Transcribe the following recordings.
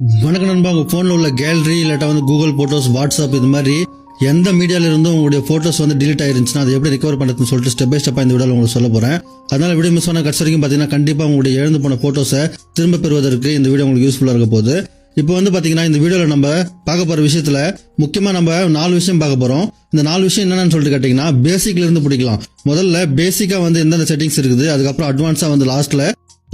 வணக்கம் நண்பா. உங்கள் ஃபோனில் உள்ள கேலரி இல்லாட்டா வந்து கூகுள் ஃபோட்டோஸ் வாட்ஸ்அப் இது மாதிரி எந்த மீடியால இருந்தும் உங்களுடைய ஃபோட்டோஸ் வந்து டிலீட் ஆயிருந்துச்சுன்னா அதை எப்படி ரிகவர் பண்ணுறதுன்னு சொல்லிட்டு ஸ்டெப் பை ஸ்டெப்பாக இந்த வீடியோவில் உங்களுக்கு சொல்ல போகிறேன் அதனால வீடியோ மிஸ் பண்ண கடைசி வரைக்கும் பார்த்தீங்கன்னா கண்டிப்பாக உங்களுடைய எழுந்து போன ஃபோட்டோஸை திரும்ப பெறுவதற்கு இந்த வீடியோ உங்களுக்கு யூஸ்ஃபுல்லாக இருக்க போகுது. இப்போ வந்து பார்த்தீங்கன்னா இந்த வீடியோவில் நம்ம பார்க்க போகிற விஷயத்தில் முக்கியமாக நம்ம நாலு விஷயம் பார்க்க போகிறோம் இந்த நாலு விஷயம் என்னென்னு சொல்லிட்டு கேட்டிங்கன்னா பேசிக்ல இருந்து பிடிக்கலாம். முதல்ல பேசிக்காக வந்து எந்தெந்த செட்டிங்ஸ் இருக்குது அதுக்கப்புறம் அட்வான்ஸாக வந்து லாஸ்ட்டில்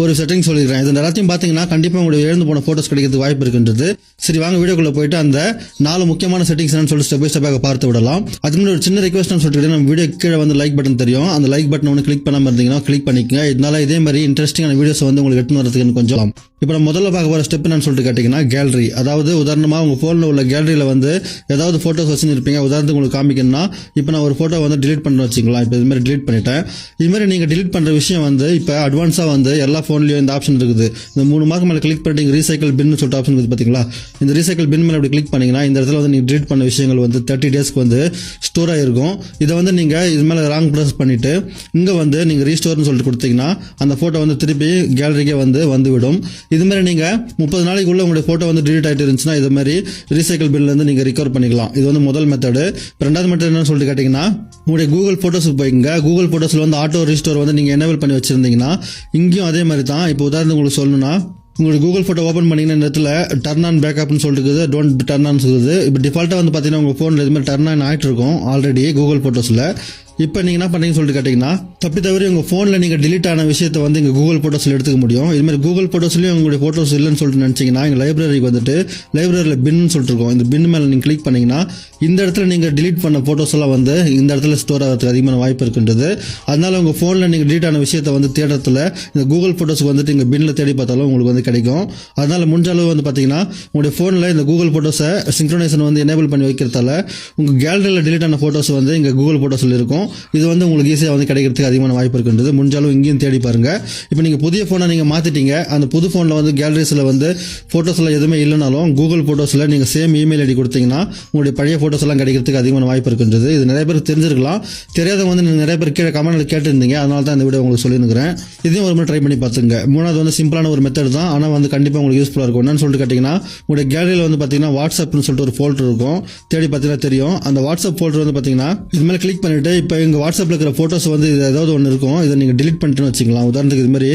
ஒரு செட்டிங் சொல்லிடுறேன் இது எல்லாத்தையும் பார்த்தீங்கன்னா கண்டிப்பாக உங்களுக்கு எழுந்து போன ஃபோட்டோஸ் கிடைக்கிறதுக்கு வாய்ப்பு இருக்கின்றது. சரி வாங்க வீடியோக்குள்ள போயிட்டு அந்த நாலு முக்கியமான செட்டிங்ஸ் என்னன்னு சொல்லி ஸ்டெப் பை ஸ்டெப்பாக பார்த்து விடலாம். அது முன்னாடி ஒரு சின்ன ரிக்வஸ்ட்னு சொல்லிட்டு நம்ம வீடியோ கீழே வந்து லைக் பட்டன் தெரியும். அந்த லைக் பட்டன் ஒன்று கிளிக் பண்ணாமல் இருந்தீங்கன்னா கிளிக் பண்ணிக்கங்க. இதனால இதே மாதிரி இன்ட்ரெஸ்டிங்கான வீடியோஸ் வந்து உங்களுக்கு எடுத்து வரதுக்கு கொஞ்சம் இப்போ நம்ம முதல்ல பார்க்க போகிற ஸ்டெப் என்னன்னு சொல்லிட்டு கேட்டிங்கன்னா கேலரி அதாவது உதாரணமாக உங்கள் ஃபோனில் உள்ள கேலரியில் வந்து ஏதாவது ஃபோட்டோஸ் வச்சுருப்பீங்க உதாரணத்துக்கு உங்களுக்கு காமிக்கணும்னா இப்போ நான் ஒரு ஃபோட்டோ வந்து டிலீட் பண்ண வச்சுக்கலாம் இப்போ இதுமாதிரி டிலீட் பண்ணிட்டேன். இதுமாதிரி நீங்கள் டிலீட் பண்ணுற விஷயம் வந்து இப்போ அட்வான்ஸாக வந்து எல்லா ஃபோன்லேயும் இந்த ஆப்ஷன் இருக்குது. இந்த மூணு மார்க் மேலே கிளிக் பண்ணிட்டு ரீசைக்கிள் பின்னு சொல்லிட்டு ஆப்ஷன் இருக்குது பார்த்தீங்களா இந்த ரீசைக்கிள் பின் மேலே அப்படி கிளிக் பண்ணிங்கன்னா இந்த இடத்துல வந்து நீங்கள் டிலீட் பண்ண விஷயங்கள் வந்து தேர்ட்டி டேஸ்க்கு வந்து ஸ்டோர் ஆகிருக்கும் இதை வந்து நீங்கள் இது மேலே ராங் ப்ரெஸ் பண்ணிவிட்டு இங்கே வந்து நீங்கள் ரீஸ்டோர்னு சொல்லிட்டு கொடுத்தீங்கன்னா அந்த ஃபோட்டோ வந்து திருப்பி கேலரிக்கே வந்து வந்துவிடும். இது மாதிரி நீங்கள் முப்பது நாளைக்குள்ள உங்களுடைய ஃபோட்டோ வந்து டிலீட் ஆகிட்டு இருந்துச்சுன்னா இது மாதிரி ரீசைக்கிள் பில்லேருந்து நீங்கள் ரிகவர் பண்ணிக்கலாம். இது வந்து முதல் மெத்தடு ரெண்டாவது மெத்தட் என்னன்னு சொல்லிட்டு கேட்டிங்கன்னா உங்களுடைய கூகுள் ஃபோட்டோஸுக்கு போய்ங்க கூகுள் ஃபோட்டோஸில் வந்து ஆட்டோ ரீஸ்டோர் வந்து நீங்கள் எனேபிள் பண்ணி வச்சுருந்தீங்கன்னா இங்கேயும் அதே மாதிரி தான். இப்போ உதாரணத்துக்கு உங்களுக்கு சொல்லணும்னா உங்களுக்கு கூகுள் ஃபோட்டோ ஓப்பன் பண்ணிங்கன்னா இந்த இடத்துல டர்ன் ஆன் பேக்கப்னு சொல்லிட்டு இருக்குது. டோன்ட் டர்ன் ஆன் இருக்குது இப்போ டிஃபால்ட்டாக வந்து பார்த்தீங்கன்னா உங்கள் ஃபோனில் இது மாதிரி டர்ன் ஆன் ஆகிட்டு இருக்கும் ஆல்ரெடி கூகுள் ஃபோட்டோஸில் இப்போ நீங்கள் என்ன பண்ணீங்கன்னு சொல்லிட்டு கேட்டிங்கன்னா தப்பி தவிர உங்கள் ஃபோனில் நீங்கள் டிலீட் ஆன விஷயத்தை வந்து இங்கே கூகுள் ஃபோட்டோஸில் எடுத்துக்க முடியும். இது மாதிரி கூகுள் ஃபோட்டோஸ்லையும் உங்களுடைய ஃபோட்டோஸ் இல்லைன்னு சொல்லிட்டு நினச்சிங்கன்னா எங்கள் லைப்ரரிக்கு வந்துட்டு லைப்ரரியில் பின்னு சொல்லிட்டு இருக்கோம். இந்த பின் மேலே நீங்கள் கிளிக் பண்ணீங்கன்னா இந்த இடத்துல நீங்கள் டிலீட் பண்ண ஃபோட்டோஸ் எல்லாம் வந்து இந்த இடத்துல ஸ்டோர் ஆகிறதுக்கு அதிகமான வாய்ப்பு இருக்கின்றது. அதனால உங்கள் ஃபோனில் நீங்கள் டிலீட் ஆன விஷயத்தை வந்து தேடுறதுல இந்த கூகுள் ஃபோட்டோஸ்க்கு வந்துட்டு இங்கே பின்னில் தேடி பார்த்தாலும் உங்களுக்கு வந்து கிடைக்கும். அதனால முடிஞ்ச அளவு வந்து பார்த்தீங்கன்னா உங்களுடைய ஃபோனில் இந்த கூகுள் ஃபோட்டோஸை சிங்க்ரனைசன் வந்து எனேபிள் பண்ணி வைக்கிறதால உங்கள் கேலரியில் டிலீட் ஆன ஃபோட்டோஸ் வந்து இங்கே கூகுள் ஃபோட்டோஸில் இருக்கும். இது வந்து உங்களுக்கு ஈஸியாக வந்து கிடைக்கிறதுக்கு அதிகமான வாய்ப்பு இருக்கின்றது. முடிஞ்ச அளவு இங்கேயும் தேடி பாருங்கள் இப்போ நீங்கள் புதிய ஃபோனை நீங்கள் மாற்றிட்டீங்க அந்த புது ஃபோனில் வந்து கேலரிஸில் வந்து ஃபோட்டோஸில் எதுவுமே இல்லைனாலும் கூகுள் ஃபோட்டோஸில் நீங்கள் சேம் இமெயில் ஐடி கொடுத்தீங்கன்னா உங்களுடைய பழைய ஃபோட்டோஸ் எல்லாம் கிடைக்கிறதுக்கு அதிகமான வாய்ப்பு இருக்கின்றது. இது நிறைய பேருக்கு தெரிஞ்சிருக்கலாம். தெரியாதவங்க வந்து நீங்கள் நிறைய பேர் கீழே கமெண்ட்டில் கேட்டிருந்தீங்க. அதனால தான் இந்த வீடியோ உங்களுக்கு சொல்லியிருக்கிறேன். இதையும் ஒரு முறை ட்ரை பண்ணி பார்த்துங்க. மூணாவது வந்து சிம்பிளான ஒரு மெத்தட் தான். ஆனால் வந்து கண்டிப்பாக உங்களுக்கு யூஸ்ஃபுல்லாக இருக்கும். என்னன்னு சொல்லிட்டு கேட்டிங்கன்னா உங்களுடைய கேலரியில் வந்து பார்த்தீங்கன்னா வாட்ஸ்அப்னு சொல்லிட்டு ஒரு ஃபோல்டர் இருக்கும். தேடி பார்த்தீங்கன்னா தெரியும். அந்த வாட்ஸ்அப் ஃபோல்டர் வந்து பார்த்தீங்கன்னா இது மேலே கிளிக் பண்ணிவிட்டு இப்போ இப்போ எங்கள் வாட்ஸ்அப்பில் இருக்கிற ஃபோட்டோஸ் வந்து இது ஏதாவது ஒன்று இருக்கும். இதை நீங்கள் டிலீட் பண்ணிட்டுன்னு வச்சுக்கலாம். உதாரணத்துக்கு இது மாதிரி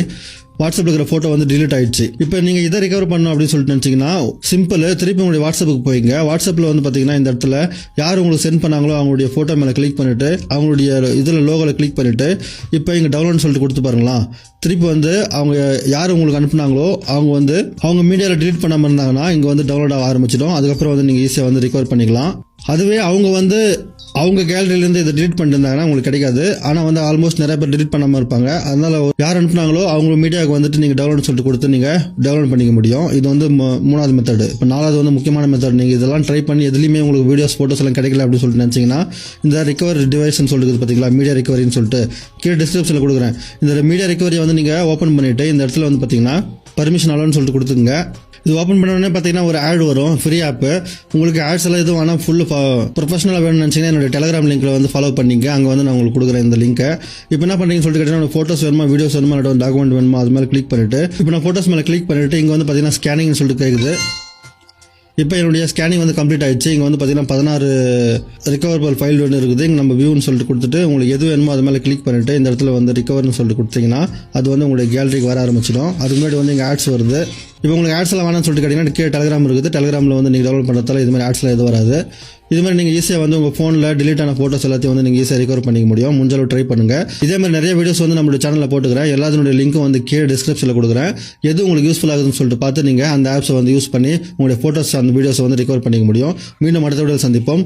வாட்ஸ்அப்பில் இருக்கிற ஃபோட்டோ வந்து டிலீட் ஆயிடுச்சு. இப்போ நீங்கள் இதை ரிகவர் பண்ணணும் அப்படின்னு சொல்லிட்டு நினச்சிங்கன்னா சிம்பிள் திருப்பி உங்களுடைய வாட்ஸ்அப்புக்கு போய்ங்க. வாட்ஸ்அப்பில் வந்து பார்த்தீங்கன்னா இந்த இடத்துல யார் உங்களுக்கு சென்ட் பண்ணாங்களோ அவங்களுடைய ஃபோட்டோ மேலே கிளிக் பண்ணிவிட்டு அவங்களுடைய இதில் லோகோவில் கிளிக் பண்ணிவிட்டு இப்போ இங்கே டவுன்லோட் சொல்லிட்டு கொடுத்து பாருங்களா திருப்பி வந்து அவங்க யார் உங்களுக்கு அனுப்புனாங்களோ அவங்க வந்து அவங்க மீடியாவில் டிலீட் பண்ணாமல் இருந்தாங்கன்னா இங்கே வந்து டவுன்லோட் ஆக ஆரம்பிச்சிடும். அதுக்கப்புறம் வந்து நீங்கள் ஈஸியாக வந்து ரிகவர் பண்ணிக்கலாம். அதுவே அவங்க வந்து அவங்க கேலரியிலேருந்து இதை டிலீட் பண்ணிருந்தாங்கன்னா உங்களுக்கு கிடைக்காது. ஆனால் வந்து ஆல்மோஸ்ட் நிறைய பேர் டிலீட் பண்ணாமல் இருப்பாங்க. அதனால் யார் அனுப்புனாங்களோ அவங்க மீடியாவுக்கு வந்துட்டு நீங்கள் டவுன்லோட் சொல்லிட்டு கொடுத்து நீங்கள் டவுன்லோட் பண்ணிக்க முடியும். இது வந்து மூணாவது மெத்தடு இப்போ நாலாவது வந்து முக்கியமான மெத்தட் நீங்கள் இதெல்லாம் ட்ரை பண்ணி எதுலையுமே உங்களுக்கு வீடியோஸ் ஃபோட்டோஸ் எல்லாம் கிடைக்கல அப்படின்னு சொல்லிட்டு நினச்சிங்கன்னா இந்த ரிகவரி டிவைஸ்னு சொல்லிட்டு பார்த்தீங்களா மீடியா ரிகவரின்னு சொல்லிட்டு. கீழே டிஸ்கிரிப்ஷனில் கொடுக்குறேன். இந்த மீடியா ரிகவரியை வந்து நீங்கள் ஓப்பன் பண்ணிவிட்டு இந்த இடத்துல வந்து பார்த்தீங்கன்னா பர்மிஷன் அலோன்னு சொல்லிட்டு கொடுத்துங்க இது ஓப்பன் பண்ண உடனே பார்த்தீங்கன்னா ஒரு ஆட் வரும் ஃப்ரீ ஆப்பு உங்களுக்கு ஆட்ஸ் எல்லாம் எதுவும் வேணால் ஃபுல்லு ப்ரொஃபஷனலாக வேணும்னு நினச்சிங்கன்னா என்னோட டெலிகிராம் லிங்க்கில் வந்து ஃபாலோ பண்ணிங்க. அங்கே வந்து நான் உங்களுக்கு கொடுக்குறேன் இந்த லிங்க்கை இப்போ என்ன பண்ணுறீங்கன்னு சொல்லிட்டு கேட்டீங்கன்னா ஃபோட்டோஸ் வேணுமா வீடியோஸ் வேணுமா இல்லை டாக்குமெண்ட் வேணுமா அது மேலே கிளிக் பண்ணிவிட்டு இப்போ நான் ஃபோட்டோஸ் மேலே கிளிக் பண்ணிவிட்டு இங்கே வந்து பார்த்தீங்கன்னா ஸ்கேனிங்னு சொல்லிட்டு கேட்குது இப்போ என்னுடைய ஸ்கேனிங் வந்து கம்ப்ளீட் ஆயிடுச்சு. இங்கே வந்து பார்த்தீங்கன்னா பதினாறு ரிகவரபிள் ஃபைல் ஒன்று இருக்குது. இங்கே நம்ம வியூன்னு சொல்லிட்டு கொடுத்துட்டு உங்களுக்கு எது வேணுமோ அது மேலே கிளிக் பண்ணிட்டு இந்த இடத்துல வந்து ரிகவர்னு சொல்லிட்டு கொடுத்தீங்கன்னா அது வந்து உங்களுடைய கேலரிக்கு வர ஆரம்பிச்சிடும். அதுக்கு முன்னாடி வந்து இங்கே ஆட்ஸ் வருது. இப்போ உங்களுக்கு ஆட்ஸ் எல்லாம் வேணாம்னு சொல்லிட்டு கேட்டிங்கன்னா கீழே டெலிகிராம் இருக்குது. டெலிகிராமில் வந்து நீங்கள் டவுன்லோட் பண்ணுறதால இது மாதிரி ஆட்ஸ்லாம் எதுவும் வராது. இது மாதிரி நீங்கள் ஈஸியாக வந்து உங்கள் ஃபோனில் delete ஆன ஃபோட்டோஸ் எல்லாத்தையும் வந்து நீங்கள் ஈஸியாக ரிகவர் பண்ணிக்க முடியும். முடிஞ்சளவு ட்ரை பண்ணுங்கள் இதே மாதிரி நிறைய வீடியோஸ் வந்து நம்மளுடைய சேனலில் போட்டுக்கிறேன். எல்லாத்தினுடைய லிங்க்கும் வந்து கீழே டிஸ்கிரிப்ஷனில் கொடுக்குறேன். எது உங்களுக்கு யூஸ்ஃபுல் ஆகுதுன்னு சொல்லிட்டு பார்த்து நீங்கள் அந்த ஆப்ஸை வந்து யூஸ் பண்ணி உங்களுடைய ஃபோட்டோஸ் அந்த வீடியோஸை வந்து ரிகவர் பண்ணிக்க முடியும். மீண்டும் அடுத்த வீடியோ சந்திப்போம்.